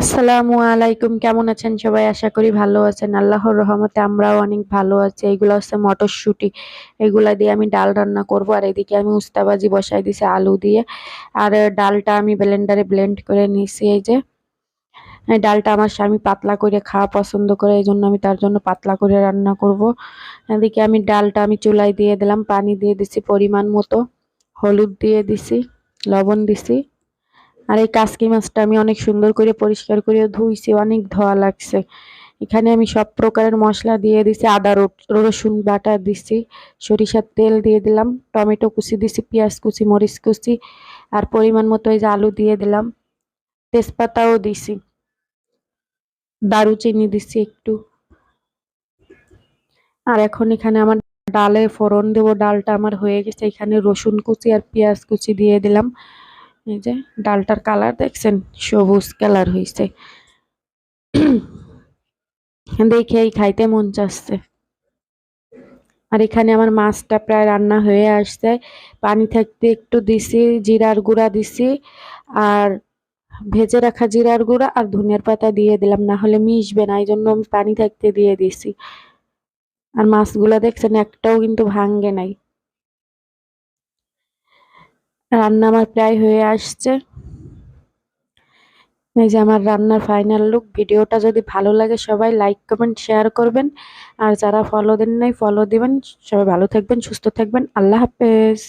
আসসালামু আলাইকুম, কেমন আছেন সবাই? আশা করি ভালো আছেন। আল্লাহর রহমতে আমরাও অনেক ভালো আছি। এইগুলো হচ্ছে মটরশুঁটি। এগুলা দিয়ে আমি ডাল রান্না করব। আর এদিকে আমি উস্তাবাজি বসাই দিছি আলু দিয়ে। আর ডালটা আমি ব্লেন্ডারে ব্লেন্ড করে নিছি এই যে। ডালটা আমার স্বামী পাতলা করে খাওয়া পছন্দ করে, এই জন্য আমি তার জন্য পাতলা করে রান্না করব। এদিকে আমি ডালটা আমি চুলায় দিয়ে দিলাম। পানি দিয়ে দিছি পরিমাণ মতো। হলুদ দিয়ে দিছি, লবণ দিছি। আর এই কাসকি মাছটা আমি অনেক সুন্দর করে পরিষ্কার করে ধুইছি, অনেক ধোয়া লাগছে। এখানে আমি সব প্রকারের মশলা দিয়ে দিছি, আদা রসুন বাটা দিছি, সরিষার তেল দিয়ে দিলাম, টমেটো কুচি দিছি, পেঁয়াজ কুচি, মরিচ কুচি, আর পরিমাণ মতো এই যে আলু দিয়ে দিলাম। তেজপাতাও দিছি, দারুচিনি দিছি একটু। আর এখন এখানে আমার ডালে ফোড়ন দেবো, ডালটা আমার হয়ে গেছে, এখানে রসুন কুচি আর পেঁয়াজ কুচি দিয়ে দিলাম। এই যে ডালটার কালার দেখছেন? সবুজ কালার হয়েছে দেখেই খাইতে মন চাচ্ছে। আর এখানে আমার মাছটা প্রায় রান্না হয়ে আসছে। পানি থাকতে একটু দিছি, জিরার গুঁড়া দিছি আর ভেজে রাখা জিরার গুঁড়া আর ধনিয়ার পাতা দিয়ে দিলাম। না হলে মিশবে না এই জন্য আমি পানি থাকতে দিয়ে দিছি। আর মাছগুলা দেখছেন, একটাও কিন্তু ভাঙ্গে নাই। রান্না আমার প্রায় হয়ে আসছে। এই যে আমার রান্নার ফাইনাল লুক ভিডিওটা যদি ভালো লাগে সবাই লাইক কমেন্ট শেয়ার করবেন। আর যারা ফলো দেন নাই ফলো দিবেন। সবাই ভালো থাকবেন, সুস্থ থাকবেন। আল্লাহ হাফেজ।